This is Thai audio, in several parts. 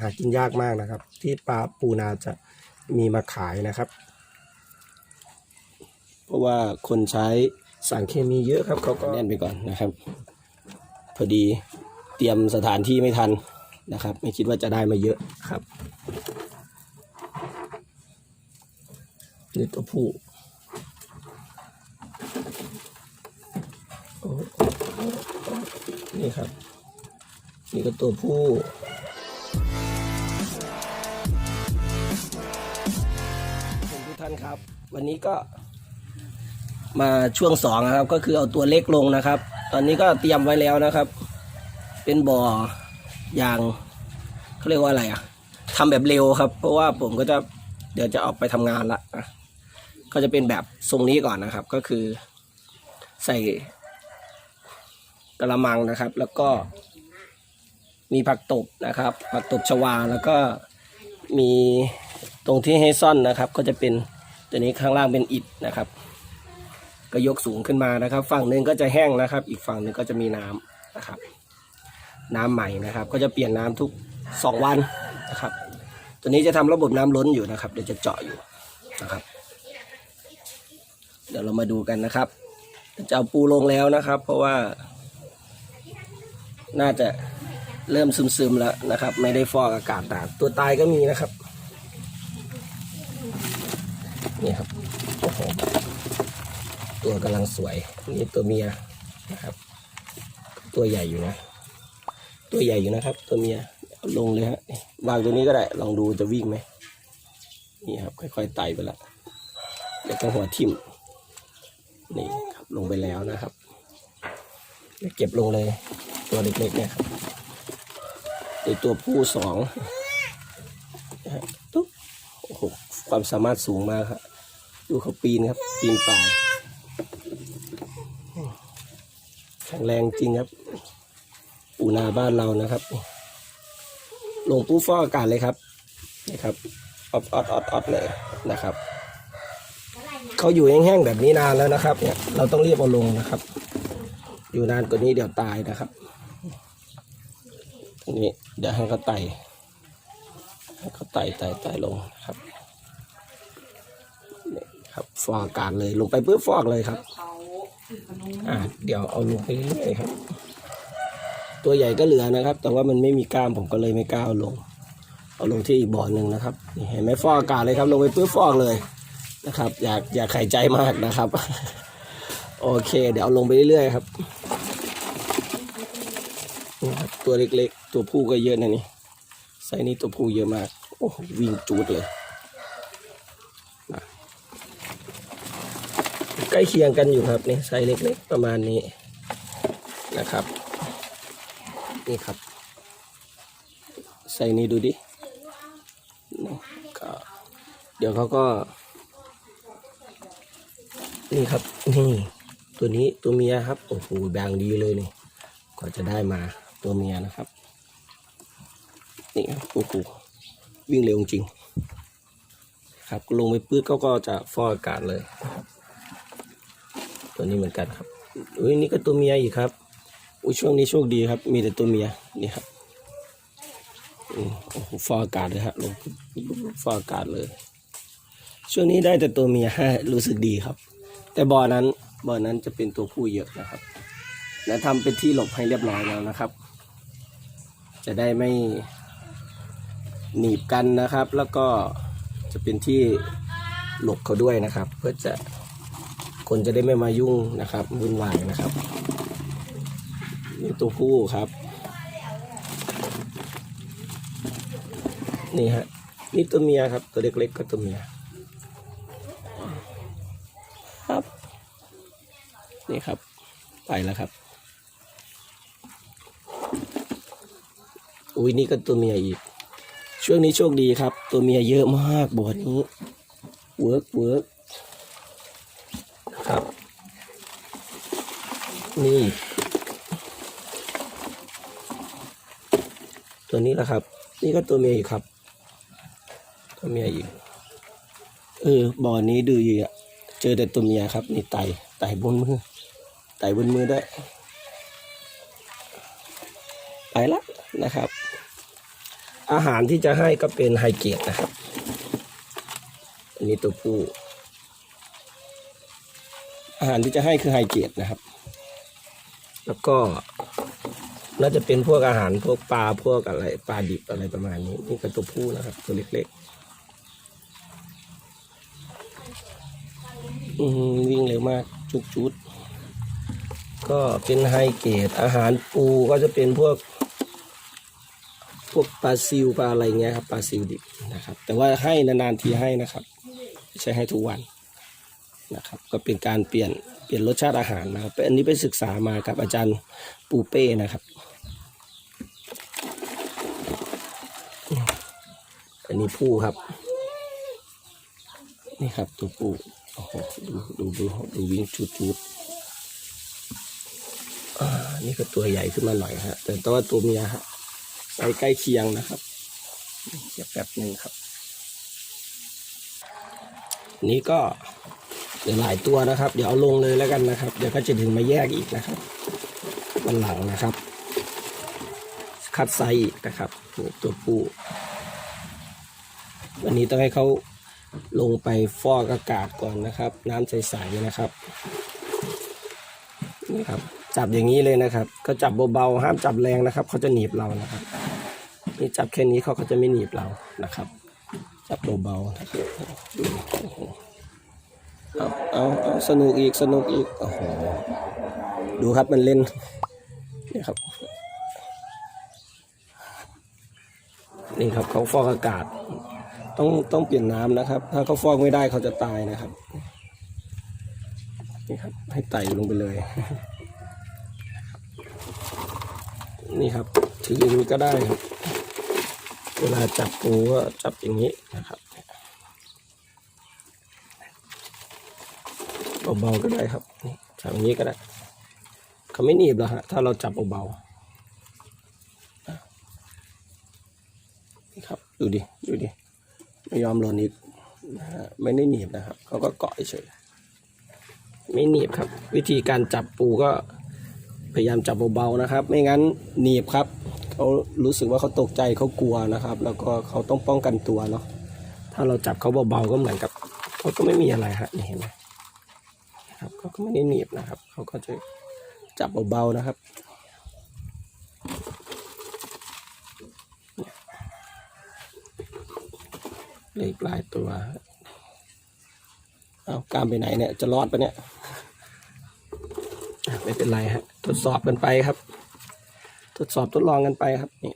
หากินยากมากนะครับ ที่ปลาปูนาจะมีมาขายนะครับ เพราะว่าคนใช้สารเคมีเยอะครับเขาก็แน่นไปก่อนนะครับ พอดีเตรียมสถานที่ไม่ทันนะครับ ไม่คิดว่าจะได้มาเยอะครับนี่ตัวผู้นี่ครับ นี่ก็ตัวผู้ ท่านครับ วันนี้ก็มาช่วงสองนะครับ ก็คือเอาตัวเล็กลงนะครับ ตอนนี้ก็เตรียมไว้แล้วนะครับ เป็นบ่ออย่างเขาเรียกว่าอะไรอะทำแบบเร็วครับ เพราะว่าผมก็จะเดี๋ยวจะออกไปทำงานละก็จะเป็นแบบทรงนี้ก่อนนะครับ ก็คือใส่กระมังนะครับ แล้วก็มีผักตบนะครับ ผักตบชวาแล้วก็มีตรงที่ให้ซ่อนนะครับ ก็จะเป็น ตัวนี้ข้างล่างเป็นอิฐนะครับ ก็ยกสูงขึ้นมานะครับ ฝั่งหนึ่งก็จะแห้งนะครับ อีกฝั่งหนึ่งก็จะมีน้ำนะครับ น้ำใหม่นะครับ ก็จะเปลี่ยนน้ำทุกสองวันนะครับ ตัวนี้จะทำระบบน้ำล้นอยู่นะครับ เดี๋ยวจะเจาะอยู่นะครับ เดี๋ยวเรามาดูกันนะครับจะเอาปูลงแล้วนะครับ เพราะว่า น่าจะเริ่มซึมๆแล้วนะครับ ไม่ได้ฟอกอากาศตากตัวตายก็มีนะครับ นี่ครับโอ้โหตัวกำลังสวยนี่ตัวเมียนะครับ ตัวใหญ่อยู่นะ ตัวใหญ่อยู่นะครับ ตัวเมียลงเลยฮะวางตัวนี้ก็ได้ลองดูจะวิ่งไหมนี่ครับ ค่อยๆไต่ไปละเดี๋ยวก็หัวทิ่มนี่ครับลงไปแล้วนะครับเดี๋ยวเก็บลงเลยตัวเล็กๆเนี่ยครับในตัวผู้สองนะฮะตุ๊บโอ้โหความสามารถสูงมากครับ ดูเขาปีนครับ ปีนป่ายแข็งแรงจริงครับ ปูนาบ้านเรานะครับ ลงปูฟอกอากาศเลยครับนี่ครับออดออดออดออดเลยนะครับเขาอยู่แห้งๆแบบนี้นานแล้วนะครับ เนี่ยเราต้องรีบเอาลงนะครับ อยู่นานกว่านี้เดี๋ยวตายนะครับนี้เดี๋ยวให้เขาไต่ให้เขาไต่ไต่ไต่ลงครับ ครับฟอกอากาศเลยลงไปปุ๊บฟอกเลยครับอ่าเดี๋ยวเอาลงไปเรื่อยๆครับ ตัวใหญ่ก็เหลือนะครับ แต่ว่ามันไม่มีกล้ามผมก็เลยไม่กล้าเอาลง เอาลงที่อีกบ่อหนึ่งนะครับนี่เห็นไหมฟอกอากาศเลยครับ ลงไปปุ๊บฟอกเลยนะครับ อยากอยากไข่ใจมากนะครับ โอเค เดี๋ยวเอาลงไปเรื่อยๆครับนี่ครับตัวเล็กๆ ตัวผู้ก็เยอะนะนี่ไซส์นี้ตัวผู้เยอะมาก โอ้โหวิ่งจูดเลยนะ ใกล้เคียงกันอยู่ครับนี่ไซส์เล็กๆประมาณนี้นะครับ นี่ครับไซส์นี้ดูดิก็เดี๋ยวเขาก็ นี่ครับนี่ตัวนี้ตัวเมียครับโอ้โหแบงดีเลยนี่กว่าจะได้มาตัวเมียนะครับ นี่ครับโอ้โหวิ่งเร็วจริง ครับลงไปปื้ดเขาก็จะฟอกอากาศเลยครับ ตัวนี้เหมือนกันครับอุ้ยนี่ก็ตัวเมียอีกครับอุ้ยช่วงนี้โชคดีครับ มีแต่ตัวเมียนี่ครับโอ้โหฟอกอากาศเลยฮะลงปุ๊บปุ๊บปุ๊บฟอกอากาศเลย ช่วงนี้ได้แต่ตัวเมียรู้สึกดีครับ แต่บ่อนั้นบ่อนั้นจะเป็นตัวผู้เยอะนะครับ และทำเป็นที่หลบให้เรียบร้อยแล้วนะครับ จะได้ไม่หนีบกันนะครับ แล้วก็จะเป็นที่หลบเขาด้วยนะครับ เพื่อจะ คนจะได้ไม่มายุ่งนะครับวุ่นวายนะครับนี่ตัวผู้ครับ นี่ฮะนี่ตัวเมียครับ ตัวเล็กๆก็ตัวเมียครับ นี่ครับ ไปแล้วครับ อุ้ยนี่ก็ตัวเมียอีก ช่วงนี้โชคดีครับ ตัวเมียเยอะมากบ่อนี้เวิร์กเวิร์กครับ นี่ ตัวนี้แหละครับ นี่ก็ตัวเมียอีกครับ ตัวเมียอีก เออบ่อนี้ดูอยู่อะเจอแต่ตัวเมียครับนี่ไตไตบนมือไตบนมือได้วย ไปละนะครับ อาหารที่จะให้ก็เป็นไฮเกรดนะครับ อันนี้ตัวผู้อาหารที่จะให้คือไฮเกรดนะครับ แล้วก็ น่าจะเป็นพวกอาหารพวกปลาพวกอะไรปลาดิบอะไรประมาณนี้นี่ก็ตัวผู้นะครับ ตัวเล็กๆอืมวิ่งเร็วมากจุกจุดก็เป็นไฮเกรดอาหารปูก็จะเป็นพวก พวกปลาซิวปลาอะไรเงี้ยครับปลาซิวดิบนะครับ แต่ว่าให้นานๆทีให้นะครับ ใช่ให้ทุกวัน นะครับก็เป็นการเปลี่ยนเปลี่ยนรสชาติอาหารนะครับอันนี้ไปศึกษามากับอาจารย์ปูเป้นะครับ อันนี้ผู้ครับ นี่ครับตัวผู้โอ้โหดูดูดูดูวิ่งจุดจุดๆอ่านี่ก็ตัวใหญ่ขึ้นมาหน่อยฮะแต่ตัวตัวเมียฮะไซใกล้เคียงนะครับเดี๋ยวแป๊บหนึ่งครับ นี่ก็ เหลือหลายตัวนะครับ เดี๋ยวเอาลงเลยแล้วกันนะครับ เดี๋ยวก็จะถึงมาแยกอีกนะครับวันหลังนะครับ คัดไซส์อีกนะครับตัวผู้วันนี้ต้องให้เขาลงไปฟอกอากาศก่อนนะครับ น้ำใสๆนะครับนี่ครับ จับอย่างนี้เลยนะครับ ก็จับเบาๆห้ามจับแรงนะครับเขาจะหนีบเรานะครับนี่จับแค่นี้เขาเขาจะไม่หนีบเรานะครับ จับเบาๆนะครับ เอาเอาเอาสนุกอีกสนุกอีกโอ้โหดูครับมันเล่นนี่ครับ นี่ครับเขาฟอกอากาศ ต้องต้องเปลี่ยนน้ำนะครับ ถ้าเขาฟอกไม่ได้เขาจะตายนะครับนี่ครับ ให้ไต่ลงไปเลย นี่ครับถืออย่างนี้ก็ได้ครับเวลาจับปูก็จับอย่างนี้นะครับ เบาๆก็ได้ครับนี่จับอย่างนี้ก็ได้เขาไม่หนีบหรอกฮะถ้าเราจับเบาๆนี่ครับดูดิดูดิไม่ยอมหล่นอีกนะฮะไม่ได้หนีบนะครับเขาก็เกาะเฉยไม่หนีบครับ วิธีการจับปูก็พยายามจับเบาๆนะครับ ไม่งั้นหนีบครับเขารู้สึกว่าเขาตกใจเขากลัวนะครับ แล้วก็เขาต้องป้องกันตัวเนาะถ้าเราจับเขาเบาๆก็เหมือนกับเขาก็ไม่มีอะไรฮะนี่เห็นไหม นะครับเขาก็ไม่ได้หนีบนะครับ เขาก็จะจับเบาๆนะครับเหลขหลายตัวเอากามไปไหนเนี่ยจะรอดปะเนี่ยไม่เป็นไรฮะทดสอบกันไปครับ ทดสอบทดลองกันไปครับนี่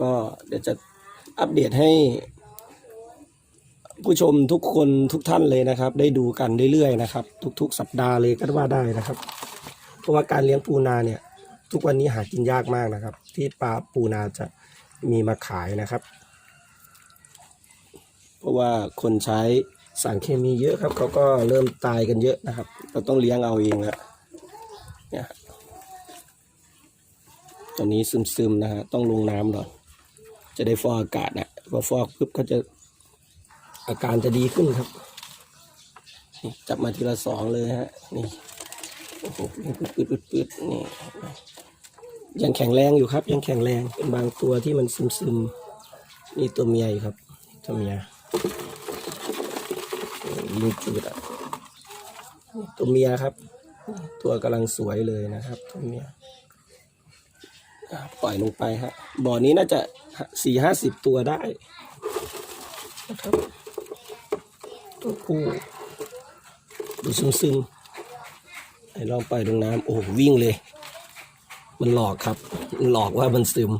ก็เดี๋ยวจะอัปเดตให้ ผู้ชมทุกคนทุกท่านเลยนะครับ ได้ดูกันเรื่อยๆนะครับ ทุกๆ สัปดาห์เลยก็ว่าได้นะครับ เพราะว่าการเลี้ยงปูนาเนี่ย ทุกวันนี้หากินยากมากนะครับ ที่ปลาปูนาจะมีมาขายนะครับ เพราะว่าคนใช้สารเคมีเยอะครับเขาก็เริ่มตายกันเยอะนะครับ เราต้องเลี้ยงเอาเองแล้วเนี่ยตอนนี้ซึมๆนะฮะต้องลงน้ำหน่อยจะได้ฟอกอากาศนะพอฟอกปุ๊บก็จะ อาการจะดีขึ้นครับจับมาทีละสองเลยฮะนี่โอ้โหปืดปืดปืดนี่ยังแข็งแรงอยู่ครับ ยังแข็งแรงเป็นบางตัวที่มันซึมๆนี่ตัวเมียอยู่ครับตัวเมียยิงจุดอะตัวเมียครับ ตัวกำลังสวยเลยนะครับตัวเมียปล่อยลงไปฮะบ่อนี้น่าจะสี่ห้าสิบตัวได้นะครับ ตัวผู้ดูซึมๆให้ลองปลงน้ำโอ้โหวิ่งเลย มันหลอกครับ หลอกว่ามันซึม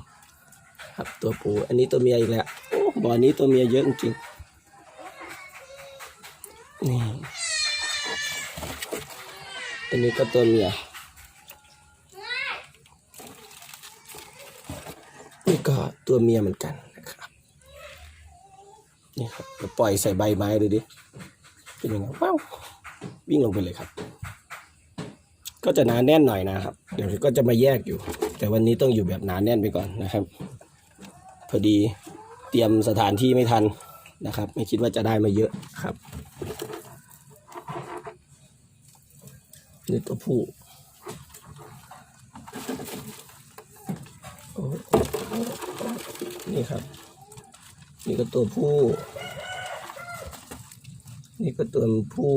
ครับตัวผู้อันนี้ตัวเมียอีกแล้วโอ้บ่อนี้ตัวเมียเยอะจริงนี่อันนี้ก็ตัวเมียนี่ก็ตัวเมียเหมือนกัน นี่ครับปล่อยใส่ใบไม้ดูดิเป็นยังไงว้าววิ่งลงไปเลยครับ ก็จะหนาแน่นหน่อยนะครับ เดี๋ยวก็จะมาแยกอยู่ แต่วันนี้ต้องอยู่แบบหนาแน่นไปก่อนนะครับ พอดีเตรียมสถานที่ไม่ทันนะครับ ไม่คิดว่าจะได้มาเยอะครับนี่ตัวผู้นี่ครับ นี่ก็ตัวผู้ นี่ก็ตัวผู้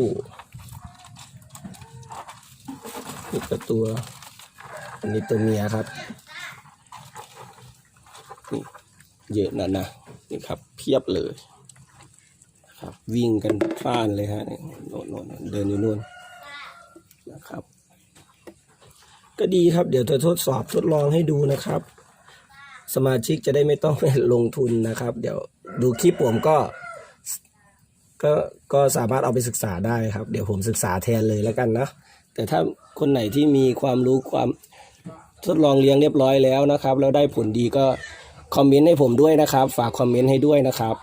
นี่ก็ตัว อันนี้ตัวเมียครับนี่เยอะนะนะนี่ครับเพียบเลยครับวิ่งกันฟ้านเลยฮะโน่นโน่นเดินอยู่นู่นนะครับ ก็ดีครับเดี๋ยวจะทดสอบทดลองให้ดูนะครับ สมาชิกจะได้ไม่ต้องลงทุนนะครับ เดี๋ยว ดูคลิปผมก็ ก็ก็สามารถเอาไปศึกษาได้ครับ เดี๋ยวผมศึกษาแทนเลยแล้วกันนะแต่ถ้าคนไหนที่มีความรู้ความทดลองเลี้ยงเรียบร้อยแล้วนะครับ แล้วได้ผลดีก็คอมเมนต์ให้ผมด้วยนะครับ ฝากคอมเมนต์ให้ด้วยนะครับ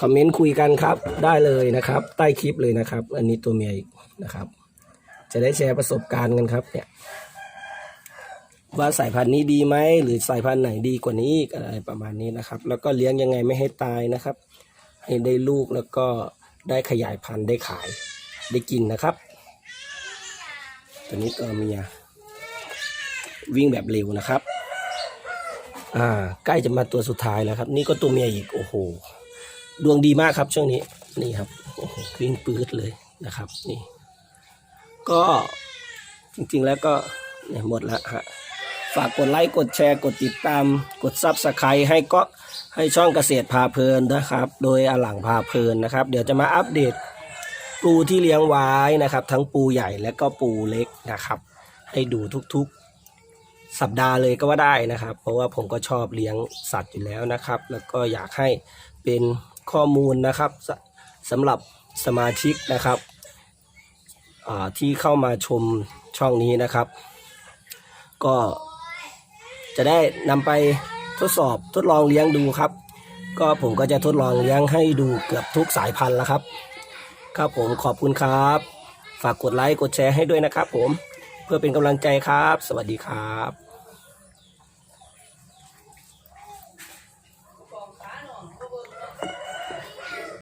คอมเมนต์คุยกันครับ ได้เลยนะครับ ใต้คลิปเลยนะครับ อันนี้ตัวเมียอีกนะครับ จะได้แชร์ประสบการณ์กันครับเนี่ย ว่าสายพันธุ์นี้ดีไหมหรือสายพันธุ์ไหนดีกว่านี้อีกอะไรประมาณนี้นะครับ แล้วก็เลี้ยงยังไงไม่ให้ตายนะครับ ให้ได้ลูกแล้วก็ได้ขยายพันธุ์ได้ขายได้กินนะครับ ตัวนี้ตัวเมียวิ่งแบบเร็วนะครับ อ่าใกล้จะมาตัวสุดท้ายแล้วครับ นี่ก็ตัวเมียอีกโอ้โหดวงดีมากครับช่วงนี้นี่ครับโอ้โหวิ่งปื๊ดเลยนะครับนี่ ก็จริงๆแล้วก็เนี่ยหมดแล้วฮะ ฝากกดไลค์ กดแชร์ กดติดตาม กดซับสไครต์ให้ก็ให้ช่องเกษตรพาเพลินนะครับ โดยอหลังพาเพลินนะครับ เดี๋ยวจะมาอัปเดตปูที่เลี้ยงไว้นะครับ ทั้งปูใหญ่และก็ปูเล็กนะครับ ให้ดูทุกๆสัปดาห์เลยก็ว่าได้นะครับ เพราะว่าผมก็ชอบเลี้ยงสัตว์อยู่แล้วนะครับ แล้วก็อยากให้เป็นข้อมูลนะครับสสำหรับสมาชิกนะครับที่เข้ามาชมช่องนี้นะครับ ก็ จะได้นำไปทดสอบทดลองเลี้ยงดูครับ ก็ผมก็จะทดลองเลี้ยงให้ดูเกือบทุกสายพันธุ์แล้วครับ ครับผมขอบคุณครับ ฝากกดไลค์กดแชร์ให้ด้วยนะครับผมเพื่อเป็นกำลังใจครับ สวัสดีครับ